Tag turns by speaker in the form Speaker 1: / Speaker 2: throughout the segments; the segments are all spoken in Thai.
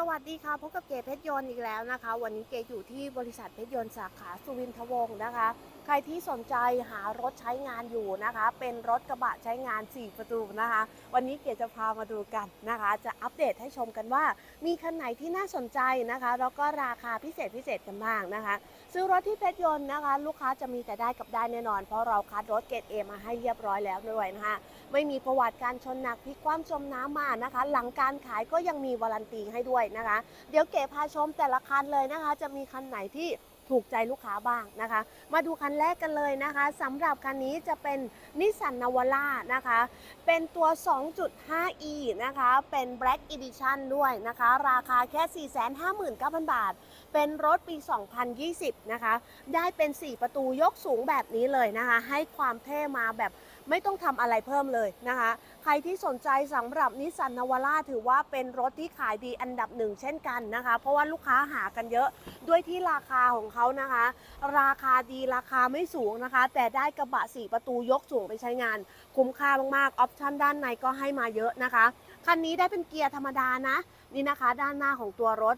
Speaker 1: สวัสดีค่ะพบกับเก๋เพชรยนต์อีกแล้วนะคะ วันนี้เก๋อยู่ที่บริษัทเพชรยนต์สาขาสุวินทวงศ์นะคะ ใครที่สนใจหารถใช้งานอยู่นะคะ เป็นรถกระบะใช้งาน 4 ประตูนะคะ วันนี้เก๋จะพามาดูกันนะคะ จะอัปเดตให้ชมกันว่า มีคันไหนที่น่าสนใจนะคะแล้วก็ราคาพิเศษพิเศษกันบ้างนะคะ ซื้อรถที่เพชรยนต์นะคะ ลูกค้าจะมีแต่ได้กับได้แน่นอน เพราะเราคัดรถเกรดเอมาให้เรียบร้อยแล้วด้วยนะคะไม่มีประวัติการชนหนักพิกคว่ำจมน้ำมานะคะ หลังการขายก็ยังมีวารันตีให้ด้วยนะคะ เดี๋ยวเก๋พาชมแต่ละคันเลยนะคะ จะมีคันไหนที่ถูกใจลูกค้าบ้างนะคะ มาดูคันแรกกันเลยนะคะสำหรับคันนี้จะเป็นนิสสันนาวาร่านะคะ เป็นตัว 2.5e นะคะ เป็น Black Edition ด้วยนะคะ ราคาแค่ 459,000 บาท เป็นรถปี 2020 นะคะ ได้เป็น 4 ประตูยกสูงแบบนี้เลยนะคะ ให้ความเท่มาแบบ ไม่ต้องทำอะไรเพิ่มเลยนะคะ ใครที่สนใจสำหรับนิสสันนาวาร่าถือว่าเป็นรถที่ขายดีอันดับหนึ่งเช่นกันนะคะ เพราะว่าลูกค้าหากันเยอะด้วยที่ราคาของเขานะคะ ราคาดีราคาไม่สูงนะคะ แต่ได้กระบะ4ประตูยกสูงไปใช้งาน คุ้มค่ามากๆออปชั่นด้านในก็ให้มาเยอะนะคะคันนี้ได้เป็นเกียร์ธรรมดานะ นี่นะคะ ด้านหน้าของตัวรถ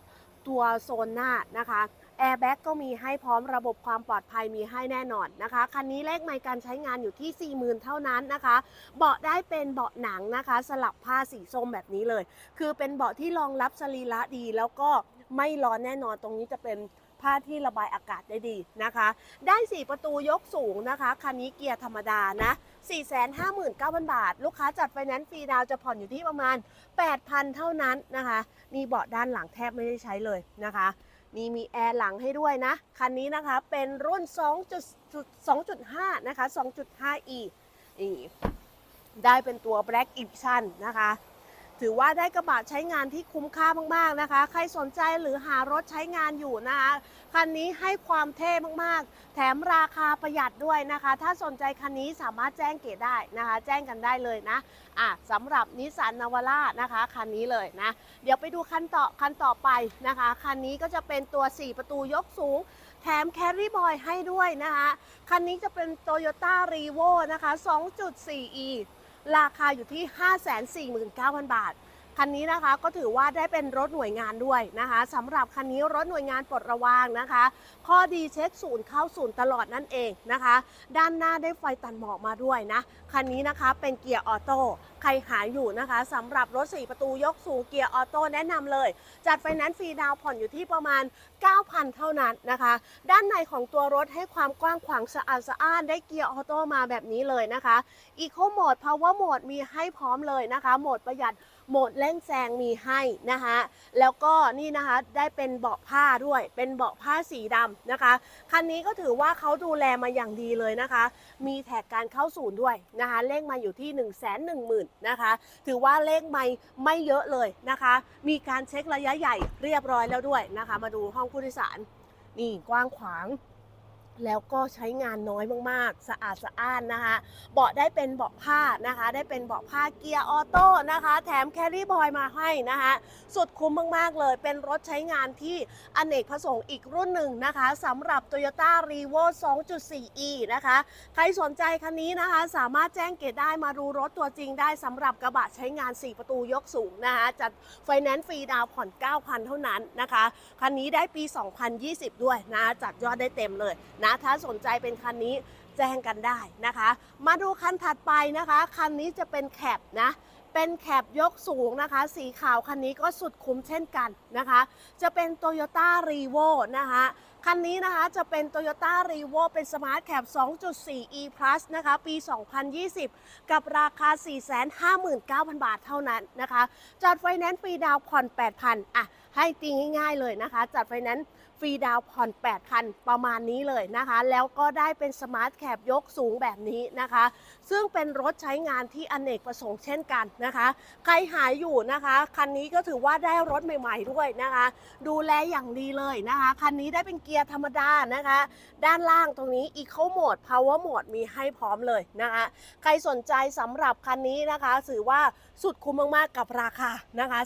Speaker 1: ตัวโซนหน้านะคะ แอร์แบ็กก็มีให้พร้อมระบบความปลอดภัยมีให้แน่นอนนะคะ คันนี้เลขไมล์การใช้งานอยู่ที่ 40,000 เท่านั้นนะคะ เบาะได้เป็นเบาะหนังนะคะ สลับผ้าสีส้มแบบนี้เลย คือเป็นเบาะที่รองรับสรีระดี แล้วก็ไม่ร้อนแน่นอนตรงนี้จะเป็นผ้าที่ระบายอากาศได้ดีนะคะ ได้ 4 ประตูยกสูงนะคะ คันนี้เกียร์ธรรมดานะ 459,000 บาท ลูกค้าจัดไฟแนนซ์ฟรีดาวจะผ่อนอยู่ที่ประมาณ 8,000 เท่านั้นนะคะนี่เบาะด้านหลังแทบไม่ได้ใช้เลยนะคะ นี่มีแอร์หลังให้ด้วยนะ คันนี้นะคะเป็นรุ่น 2.2.5 นะคะ 2.5e นี่ได้เป็นตัว Black Edition นะคะ ถือว่าได้กระบะใช้งานที่คุ้มค่ามากๆนะคะ ใครสนใจหรือหารถใช้งานอยู่นะคะคันนี้ให้ความเท่มากๆ แถมราคาประหยัดด้วยนะคะ ถ้าสนใจคันนี้สามารถแจ้งเกตได้นะคะ แจ้งกันได้เลยนะอะสำหรับนิสสันนาวาร่านะคะคันนี้เลยนะเดี๋ยวไปดูคันต่อคันต่อไปนะคะคันนี้ก็จะเป็นตัว 4 ประตูยกสูงแถมแคร r ่บอยให้ด้วยนะคะ คันนี้จะเป็น Toyota r e v o นะคะ 2.4e ราคาอยู่ที่ 549,000 บาท คันนี้นะคะก็ถือว่าได้เป็นรถหน่วยงานด้วยนะคะสำหรับคันนี้รถหน่วยงานปลดระวางนะคะ ข้อดีเช็คศูนย์เข้าศูนย์ตลอดนั่นเองนะคะ ด้านหน้าได้ไฟตัดหมอกมาด้วยนะคันนี้นะคะเป็นเกียร์ออโต้ใครหาอยู่นะคะสำหรับรถ 4 ประตูยกสูงเกียร์ออโต้แนะนำเลย จัดไฟแนนซ์ฟรีดาวผ่อนอยู่ที่ประมาณ 9,000 เท่านั้นนะคะ ด้านในของตัวรถให้ความกว้างขวางสะอาดสะอ้านได้เกียร์ออโต้มาแบบนี้เลยนะคะ Eco Mode Power Mode มีให้พร้อมเลยนะคะโหมดประหยัด โหมดเร่งแซงมีให้นะคะแล้วก็นี่นะคะได้เป็นเบาะผ้าด้วย เป็นเบาะผ้าสีดำนะคะคันนี้ก็ถือว่าเขาดูแลมาอย่างดีเลยนะคะ มีแท็กการเข้าศูนย์ด้วยนะคะเลขมาอยู่ที่ 1 1 0 0 0 0นะคะถือว่าเลขไม่ไม่เยอะเลยนะคะ มีการเช็คระยะใหญ่เรียบร้อยแล้วด้วยนะคะ มาดูห้องผู้โดยสารนี่กว้างขวาง แล้วก็ใช้งานน้อยมากๆ สะอาดสะอ้านนะคะ เบาะได้เป็นเบาะผ้านะคะ ได้เป็นเบาะผ้าเกียร์ออโต้นะคะ แถมแครี่บอยมาให้นะคะ สุดคุ้มมากๆเลย เป็นรถใช้งานที่อเนกประสงค์อีกรุ่นหนึ่งนะคะสำหรับ Toyota r e v o 2.4e นะคะ ใครสนใจคันนี้นะคะ สามารถแจ้งเกตได้มาดูรถตัวจริงได้สำหรับกระบะใช้งาน 4 ประตูยกสูงนะคะ จัดไฟแนนซ์ฟรีดาวน์ผ่อน 9,000 เท่านั้นนะคะ คันนี้ได้ปี 2020 ด้วยนะจัดยอดได้เต็มเลยนะถ้าสนใจเป็นคันนี้แจ้งกันได้นะคะ มาดูคันถัดไปนะคะ คันนี้จะเป็นแคปนะเป็นแคปยกสูงนะคะ สีขาวคันนี้ก็สุดคุ้มเช่นกันนะคะ จะเป็น Toyota r e v o นะคะคันนี้นะคะจะเป็น Toyota r e v o เป็น Smart Cap 2.4 e plus นะคะ ปี 2020 กับราคา 459,000 บาทเท่านั้นนะคะ จัดไฟแนนซ์ฟรีดาวน์ผ่อน 8,000อะ ให้ตีง่ายๆเลยนะคะ จัดไฟแนนซ์ฟรีดาวน์ผ่อน 8,000 ประมาณนี้เลยนะคะ แล้วก็ได้เป็น Smart Cap ยกสูงแบบนี้นะคะ ซึ่งเป็นรถใช้งานที่อเนกประสงค์เช่นกันนะคะ ใครหายอยู่นะคะ คันนี้ก็ถือว่าได้รถใหม่ๆด้วยนะคะ ดูแลอย่างดีเลยนะคะ คันนี้ได้เป็นกียร์ธรรมดานะคะ ด้านล่างตรงนี้ Eco Mode Power Mode มีให้พร้อมเลยนะคะ ใครสนใจสำหรับคันนี้นะคะถือว่าสุดคุ้มมาก ๆ กับราคานะคะ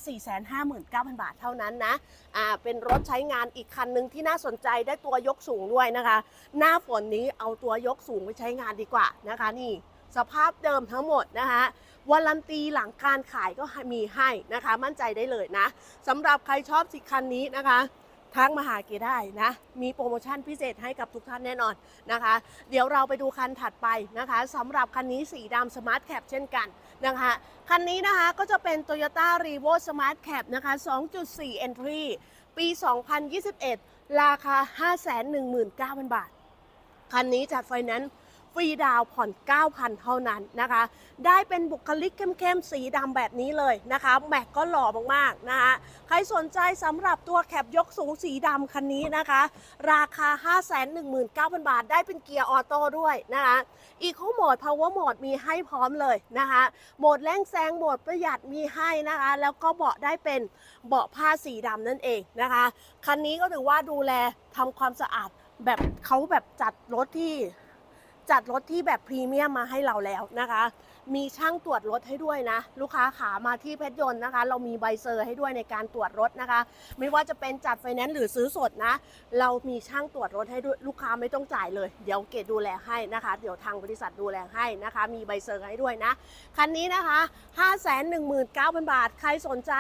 Speaker 1: 459,000 บาทเท่านั้นนะอ่าเป็นรถใช้งานอีกคันหนึ่งที่น่าสนใจได้ตัวยกสูงด้วยนะคะ หน้าฝนนี้เอาตัวยกสูงไปใช้งานดีกว่านะคะนี่สภาพเดิมทั้งหมดนะคะวารันตีหลังการขายก็มีให้นะคะ มั่นใจได้เลยนะสำหรับใครชอบสิคันนี้นะคะ ทักมาหาเกได้นะ มีโปรโมชั่นพิเศษให้กับทุกท่านแน่นอนนะคะ เดี๋ยวเราไปดูคันถัดไปนะคะสำหรับคันนี้สีดำสมาร์ทแคปเช่นกันนะคะ คันนี้นะคะก็จะเป็น Toyota r e v o Smart Cap นะคะ 2.4 Entry ปี 2021 ราคา 519,000 บาท คันนี้จัดไฟแนนซ์ ฟรีดาวผ่อน 9,000 เท่านั้นนะคะ ได้เป็นบุคลิกเข้มๆ สีดำแบบนี้เลยนะคะ แม็กก็หล่อมากๆนะคะ ใครสนใจสำหรับตัวแคปยกสูงสีดำคันนี้นะคะ ราคา 519,000 บาท ได้เป็นเกียร์ออโต้ด้วยนะคะอีโคโหมด power mode มีให้พร้อมเลยนะคะ โหมดแรงแซงโหมดประหยัดมีให้นะคะ แล้วก็เบาะได้เป็นเบาะผ้าสีดำนั่นเองนะคะ คันนี้ก็ถือว่าดูแลทำความสะอาดแบบเขาแบบจัดรถที่ จัดรถที่แบบพรีเมียมมาให้เราแล้วนะคะ มีช่างตรวจรถให้ด้วยนะ ลูกค้าขามาที่เพชรยนต์นะคะ เรามีใบเซอร์ให้ด้วยในการตรวจรถนะคะ ไม่ว่าจะเป็นจัดไฟแนนซ์หรือซื้อสดนะ เรามีช่างตรวจรถให้ด้วยลูกค้าไม่ต้องจ่ายเลย เดี๋ยวเกดดูแลให้นะคะ เดี๋ยวทางบริษัทดูแลให้นะคะ มีใบเซอร์ให้ด้วยนะ คันนี้นะคะ 519,000 บาท ใครสนใจ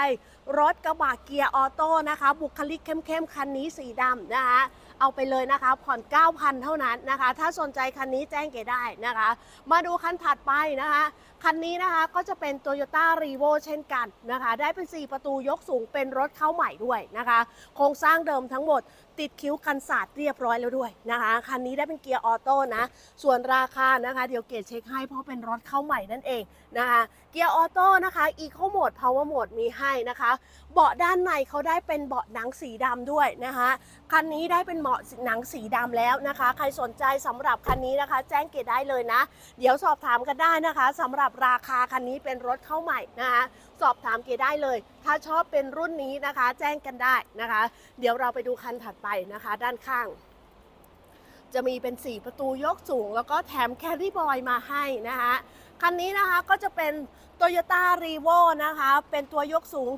Speaker 1: รถกระบะเกียร์ออโต้นะคะ บุคลิกเข้มๆคันนี้สีดำนะคะเอาไปเลยนะคะ ผ่อน 9,000 เท่านั้นนะคะ ถ้าสนใจคันนี้แจ้งเกได้นะคะ มาดูคันถัดไปนะคะคันนี้นะคะก็จะเป็น Toyota r e v o เช่นกันนะคะ ได้เป็น 4 ประตูยกสูงเป็นรถเข้าใหม่ด้วยนะคะ โครงสร้างเดิมทั้งหมดติดคิ้วกันศาสตร์เรียบร้อยแล้วด้วยนะคะคันนี้ได้เป็นเกียร์ออโต้นะส่วนราคานะคะเดี๋ยวเกดเช็คให้เพราะเป็นรถเข้าใหม่นั่นเองนะคะเกียร์ออโต้นะคะ Eco Mode Power Mode มีให้นะคะ เบาะด้านในเขาได้เป็นเบาะหนังสีดำด้วยนะคะคันนี้ได้เป็นเบาะหนังสีดำแล้วนะคะ ใครสนใจสำหรับคันนี้นะคะ แจ้งเกดได้เลยนะ เดี๋ยวสอบถามกันได้นะคะสำหรับราคาคันนี้เป็นรถเข้าใหม่นะคะ สอบถามเกดได้เลย ถ้าชอบเป็นรุ่นนี้นะคะ แจ้งกันได้นะคะ เดี๋ยวเราไปดูคันถัดไปนะคะ ด้านข้าง จะมีเป็น 4 ประตูยกสูง แล้วก็แถมแคริบอยมาให้นะคะคันนี้นะคะก็จะเป็น Toyota r e v o นะคะ เป็นตัวยกสูง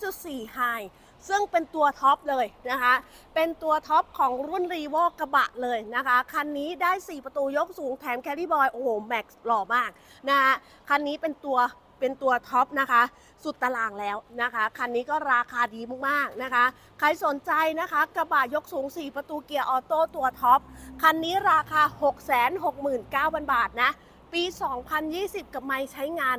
Speaker 1: 2.4 High ซึ่งเป็นตัวท็อปเลยนะคะ เป็นตัวท็อปของรุ่น r e v o กระบะเลยนะคะ คันนี้ได้ 4 ประตูยกสูงแถมแคริบอย โอ้โห แม็กซ์หล่อมากนะคะคันนี้เป็นตัว เป็นตัวท็อปนะคะ สุดตารางแล้วนะคะ คันนี้ก็ราคาดีมากๆนะคะ ใครสนใจนะคะ กระบะยกสูง 4 ประตูเกียร์ออโต้ตัวท็อป คันนี้ราคา 669,000 บาทนะ ปี 2020 กับไม่ใช้งาน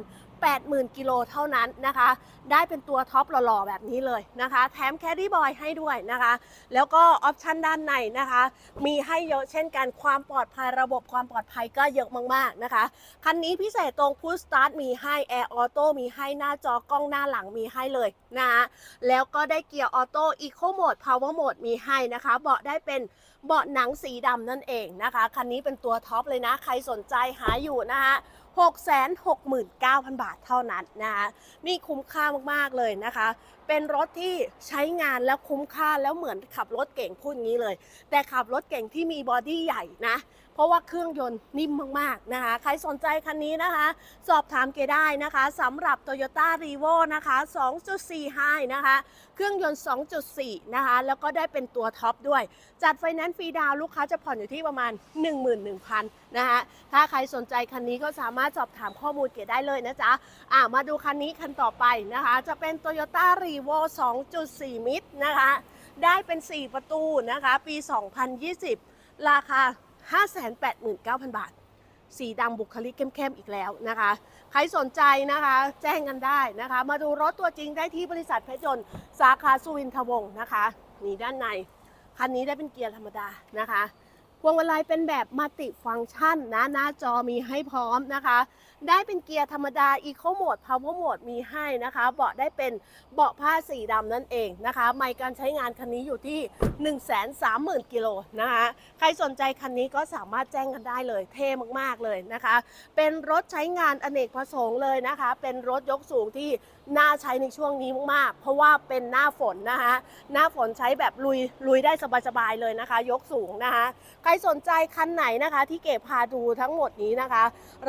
Speaker 1: 80,000 กิโลเท่านั้นนะคะ ได้เป็นตัวท็อปหล่อๆ แบบนี้เลยนะคะ แถมแคดดี้บอยให้ด้วยนะคะ แล้วก็ออปชันด้านในนะคะ มีให้เยอะเช่นกันความปลอดภัยระบบความปลอดภัยก็เยอะมากๆนะคะ คันนี้พิเศษตรงพุ s สตาร์ทมีให้แอร์ออโต้มีให้หน้าจอกล้องหน้าหลังมีให้เลยนะคะแล้วก็ได้เกียร์ออโต้อีโคโหมดพาวเวอร์โหมดมีให้นะคะ เบาะได้เป็นเบาะหนังสีดำนั่นเองนะคะ คันนี้เป็นตัวท็อปเลยนะ ใครสนใจหาอยู่นะคะ 669,000 บาทเท่านั้นนะคะนี่คุ้มค่ามากๆเลยนะคะ เป็นรถที่ใช้งานแล้วคุ้มค่าแล้วเหมือนขับรถเก่งพูดงี้เลย แต่ขับรถเก่งที่มีบอดี้ใหญ่นะ เพราะว่าเครื่องยนต์นิ่มมากๆนะคะ ใครสนใจคันนี้นะคะ สอบถามเกได้นะคะสำหรับ Toyota r e v o นะคะ 2.4 High นะคะ เครื่องยนต์ 2.4 นะคะ แล้วก็ได้เป็นตัวท็อปด้วย จัดไฟแนนซ์ฟรีดาวลูกค้าจะผ่อนอยู่ที่ประมาณ 11,000นะคะถ้าใครสนใจคันนี้ก็สามารถสอบถามข้อมูลเกได้เลยนะจ๊ะอ่ามาดูคันนี้คันต่อไปนะคะ จะเป็น Toyota r e v o 2.4 มิตรนะคะ ได้เป็น 4 ประตูนะคะ ปี 2020 ราคา 589,000 บาท สีดำบุคลิกเข้มๆอีกแล้วนะคะ ใครสนใจนะคะ แจ้งกันได้นะคะ มาดูรถตัวจริงได้ที่บริษัทเพชรยนต์สาขาสุวินทวงศ์นะคะ นี่ด้านใน คันนี้ได้เป็นเกียร์ธรรมดานะคะพวงมาลัยเป็นแบบมัลติฟังก์ชันนะ หน้าจอมีให้พร้อมนะคะได้เป็นเกียร์ธรรมดา Eco Mode Power Mode มีให้นะคะ เบาะได้เป็นเบาะผ้าสีดำนั่นเองนะคะ ไมล์การใช้งานคันนี้อยู่ที่ 130,000 กิโลนะคะ ใครสนใจคันนี้ก็สามารถแจ้งกันได้เลย เท่มากๆเลยนะคะ เป็นรถใช้งานอเนกประสงค์เลยนะคะ เป็นรถยกสูงที่น่าใช้ในช่วงนี้มากๆ เพราะว่าเป็นหน้าฝนนะคะ หน้าฝนใช้แบบลุยลุยได้สบายๆเลยนะคะ ยกสูงนะคะ ใครสนใจคันไหนนะคะ ที่เก็บพาดูทั้งหมดนี้นะคะ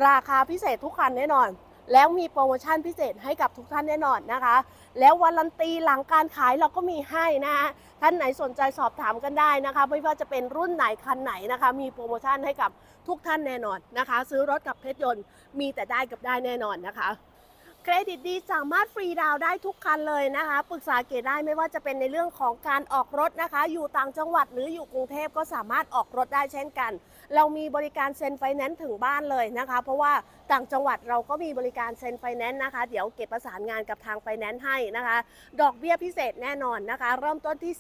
Speaker 1: ราคาพิเศษทุกคันแน่นอน แล้วมีโปรโมชั่นพิเศษให้กับทุกท่านแน่นอนนะคะ แล้ววารันตีหลังการขายเราก็มีให้นะคะท่านไหนสนใจสอบถามกันได้นะคะ ไม่ว่าจะเป็นรุ่นไหนคันไหนนะคะ มีโปรโมชั่นให้กับทุกท่านแน่นอนนะคะ ซื้อรถกับเพชรยนต์มีแต่ได้กับได้แน่นอนนะคะ เครดิตดีสามารถฟรีดาวได้ทุกคันเลยนะคะ ปรึกษาเกดได้ไม่ว่าจะเป็นในเรื่องของการออกรถนะคะ อยู่ต่างจังหวัดหรืออยู่กรุงเทพก็สามารถออกรถได้เช่นกัน เรามีบริการเซ็นไฟแนนซ์ถึงบ้านเลยนะคะ เพราะว่าต่างจังหวัดเราก็มีบริการเซ็นไฟแนนซ์นะคะ เดี๋ยวเก็บประสานงานกับทางไฟแนนซ์ให้นะคะ ดอกเบี้ยพิเศษแน่นอนนะคะ เริ่มต้นที่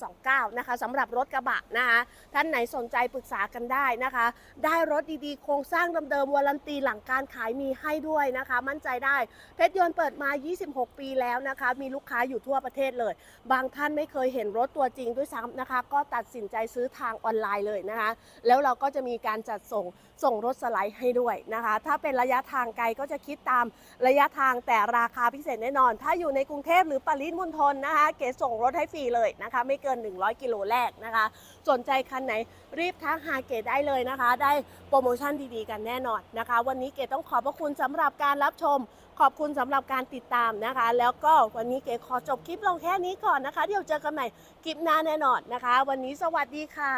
Speaker 1: 3.29 นะคะสำหรับรถกระบะนะคะ ท่านไหนสนใจปรึกษากันได้นะคะ ได้รถดีๆ โครงสร้างเดิมๆวารันตีหลังการขายมีให้ด้วยนะคะ มั่นใจได้เพชรยนต์เปิดมา 26 ปีแล้วนะคะ มีลูกค้าอยู่ทั่วประเทศเลย บางท่านไม่เคยเห็นรถตัวจริงด้วยซ้ำนะคะ ก็ตัดสินใจซื้อทางออนไลน์เลยนะคะ แล้วเราก็จะมีการจัดส่งส่งรถสไลด์ให้ด้วยนะคะ ถ้าเป็นระยะทางไกลก็จะคิดตามระยะทางแต่ราคาพิเศษแน่นอน ถ้าอยู่ในกรุงเทพหรือปริมณฑลนะคะ เก๋ส่งรถให้ฟรีเลยนะคะ ไม่เกิน 100 กิโลแรกนะคะ สนใจคันไหนรีบทักหาเก๋ได้เลยนะคะ ได้โปรโมชั่นดีๆ กันแน่นอนนะคะ วันนี้เก๋ต้องขอบพระคุณสำหรับการรับชม ขอบคุณสำหรับการติดตามนะคะ แล้วก็วันนี้เก๋ขอจบคลิปลงแค่นี้ก่อนนะคะ เดี๋ยวเจอกันใหม่คลิปหน้าแน่นอนนะคะ วันนี้สวัสดีค่ะ